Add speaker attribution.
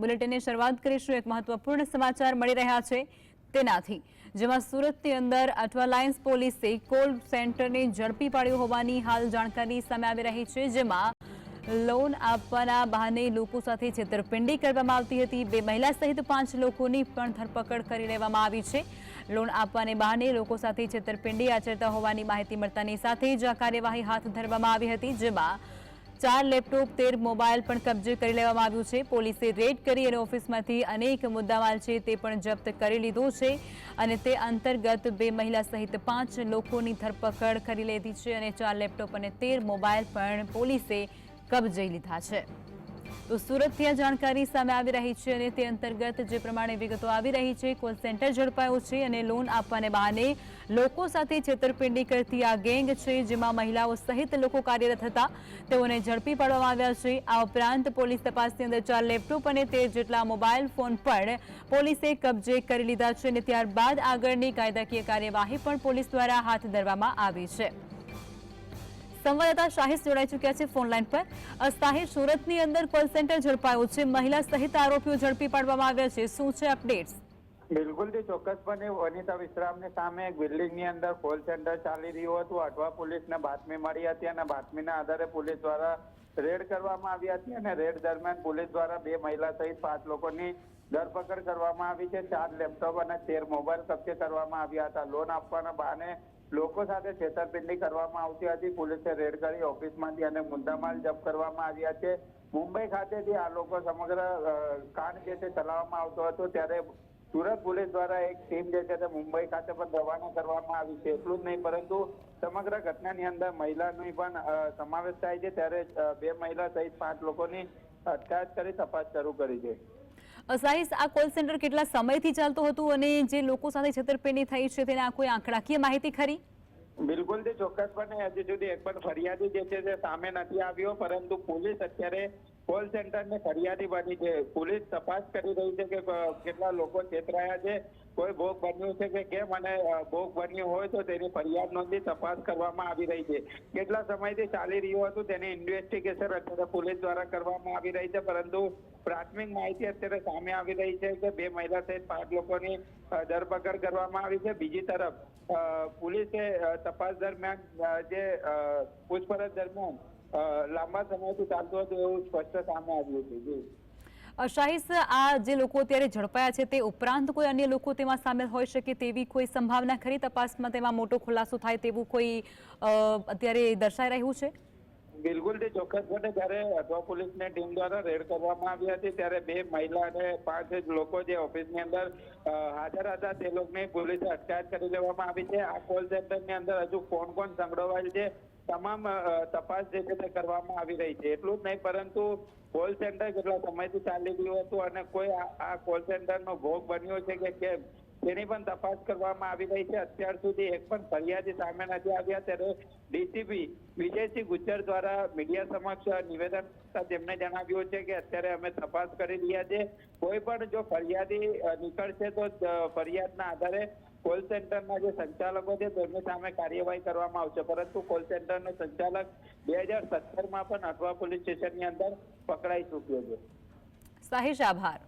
Speaker 1: બુલેટિનની શરૂઆત કરીશું. એક મહત્વપૂર્ણ સમાચાર મળી રહ્યા છે તેનાથી. જેમાં સુરતની અંદર અઠવા લાયન્સ પોલીસે કોલ સેન્ટરને ઝડપી પાડ્યું હોવાની હાલ જાણકારી સામે આવી રહી છે, જેમાં લોન આપવાના બહાને લોકો સાથે છેતરપિંડી કરવામાં આવતી હતી. બે મહિલા સહિત પાંચ લોકોની પણ ધરપકડ કરી લેવામાં આવી છે. લોન આપવાને બહાને લોકો સાથે છેતરપિંડી આચરતા હોવાની માહિતી મળતાની સાથે જ આ કાર્યવાહી હાથ ધરવામાં આવી હતી, જેમાં ચાર લેપટોપ, તેર મોબાઈલ પણ કબજે કરી લેવામાં આવ્યું છે. પોલીસે રેડ કરી અને ઓફિસમાંથી અનેક મુદ્દામાલ છે તે પણ જપ્ત કરી લીધો છે અને તે અંતર્ગત બે મહિલા સહિત પાંચ લોકોની ધરપકડ કરી લીધી છે અને ચાર લેપટોપ અને તેર મોબાઈલ પણ પોલીસે કબજે લીધા છે. તો સુરતથી આ જાણકારી સામે આવી રહી છે અને તે અંતર્ગત જે પ્રમાણે વિગતો આવી રહી છે, કોલ સેન્ટર ઝડપાયું છે અને લોન આપવાને બહાને લોકો સાથે છેતરપિંડી કરતી આ ગેંગ છે, જેમાં મહિલાઓ સહિત લોકો કાર્યરત હતા. તેઓને ઝડપી પાડવામાં આવ્યા છે. આ ઉપરાંત પોલીસ તપાસની અંદર ચાર લેપટોપ અને તેર જેટલા મોબાઈલ ફોન પણ પોલીસે કબજે કરી લીધા છે અને ત્યારબાદ આગળની કાયદાકીય કાર્યવાહી પણ પોલીસ દ્વારા હાથ ધરવામાં આવી છે. સંવાદદાતા શાહિદ જોડાઈ ચૂક્યા છે ફોનલાઈન પર. શાહિદ, સુરતની અંદર કોલ સેન્ટર ઝડપાયું છે. મહિલા સહિત આરોપીઓ ઝડપી પાડવામાં આવ્યા છે. શું છે અપડેટ્સ
Speaker 2: બિલકુલ તે ચોક્કસપણે વનિતા વિશ્રામની સામે એક બિલ્ડિંગની અંદર કોલ સેન્ટર ચાલી રહ્યું હતું. અઠવા પોલીસને બાતમી મળી હતી અને બાતમીના આધારે પોલીસ દ્વારા રેડ કરવામાં આવી હતી અને રેડ દરમિયાન પોલીસ દ્વારા બે મહિલા સહિત પાંચ લોકોની ધરપકડ કરવામાં આવી છે. ચાર લેપટોપ અને તેર મોબાઈલ કબજે કરવામાં આવ્યા હતા. લોન આપવાના બહાને લોકો સાથે છેતરપિંડી કરવામાં આવતી હતી. પોલીસે રેડ કરી ઓફિસમાંથી અને મુદ્દામાલ જપ્ત કરવામાં આવ્યા છે. મુંબઈ ખાતેથી આ લોકો સમગ્ર કાંડ જે છે ચલાવવામાં આવતો હતો. ત્યારે સુરત પોલીસ દ્વારા એક ટીમ જે છે તે મુંબઈ ખાતે પણ રવાના કરવામાં આવી છે. એટલું જ નહીં, પરંતુ સમગ્ર ઘટનાની અંદર મહિલાનો પણ સમાવેશ થાય છે. ત્યારે બે મહિલા સહિત પાંચ લોકોની અટકાયત કરી તપાસ શરૂ કરી છે.
Speaker 1: અ, સાહિદ આ કોલ સેન્ટર કેટલા સમયથી ચાલતું હતું અને જે લોકો સાથે છેતરપિંડી થઈ છે તેના કોઈ આંકડાકીય માહિતી ખરી?
Speaker 2: બિલકુલ તે ચોક્કસપણે હજી સુધી એક પણ ફરિયાદી જે છે તે સામે નથી આવ્યો પરંતુ પોલીસ અત્યારે કોલ સેન્ટરને ફરિયાદી બની છે. પોલીસ તપાસ કરી રહી છે કે કેટલા લોકો છેતરાયા છે કોઈ ભોગ બન્યું છે કે કેમ અને ભોગ બન્યું હોય તો તેની ફરિયાદ નોંધી તપાસ કરવામાં આવી રહી છે. કેટલા સમયથી ચાલી રહ્યું હતું તેની ઇન્વેસ્ટિગેશન અત્યારે પોલીસ દ્વારા કરવામાં આવી રહી છે પરંતુ પ્રાથમિક માહિતી અત્યારે સામે આવી રહી છે કે બે મહિલા સહિત પાંચ લોકોની ધરપકડ કરવામાં આવી છે. બીજી તરફ પોલીસે તપાસ દરમિયાન જે પૂછપરછ દરમિયાન લાંબા સમયથી ચાલતું હતું એવું સ્પષ્ટ સામે આવ્યું છે જી.
Speaker 1: અ, આ જે લોકો અત્યારે ઝડપાયા છે તે ઉપરાંત કોઈ અન્ય લોકો તેમાં સામેલ હોઈ શકે તેવી કોઈ સંભાવના ખરી? તપાસમાં તેમાં મોટો ખુલાસો થાય તેવું કોઈ અત્યારે દર્શાઈ રહ્યું છે?
Speaker 2: બિલકુલ તે ચોક્કસપણે જ્યારે અઠવા પોલીસની ટીમ દ્વારા રેડ કરવામાં આવી હતી, ત્યારે બે મહિલા અને પાંચ લોકો જે ઓફિસની અંદર હાજર હતા, તે લોકોની પોલીસે અટકાયત કરી લેવામાં આવી છે. આ કોલ સેન્ટરની અંદર હજુ કોણ કોણ સંડોવાયેલ છે. તમામ તપાસ જે છે તે કરવામાં આવી રહી છે. એટલું જ નહીં, પરંતુ કોલ સેન્ટર કેટલા સમયથી ચાલી રહ્યું હતું અને કોઈ આ કોલ સેન્ટરનો ભોગ બન્યો છે કે કેમ? તેની પણ તપાસ કરવામાં આવી રહી છે. અત્યાર સુધી એક પણ ફરિયાદી સામે નથી આવ્યા. ત્યારે ડીસીપી વિજયસિંહ ગુજ્જર દ્વારા મીડિયા સમક્ષ નિવેદન તેમણે જણાવ્યું છે કે અત્યારે અમે તપાસ કરી રહ્યા છે કોઈ પણ જો ફરિયાદી નીકળશે તો ફરિયાદના આધારે કોલ સેન્ટરના જે સંચાલકો છે તેમની સામે કાર્યવાહી કરવામાં આવશે. પરંતુ કોલ સેન્ટરનો સંચાલક બે હજાર સત્તરમાં પણ અઠવા પોલીસ સ્ટેશનની અંદર પકડાઈ ચૂક્યો છે.
Speaker 1: સાહિશ આભાર.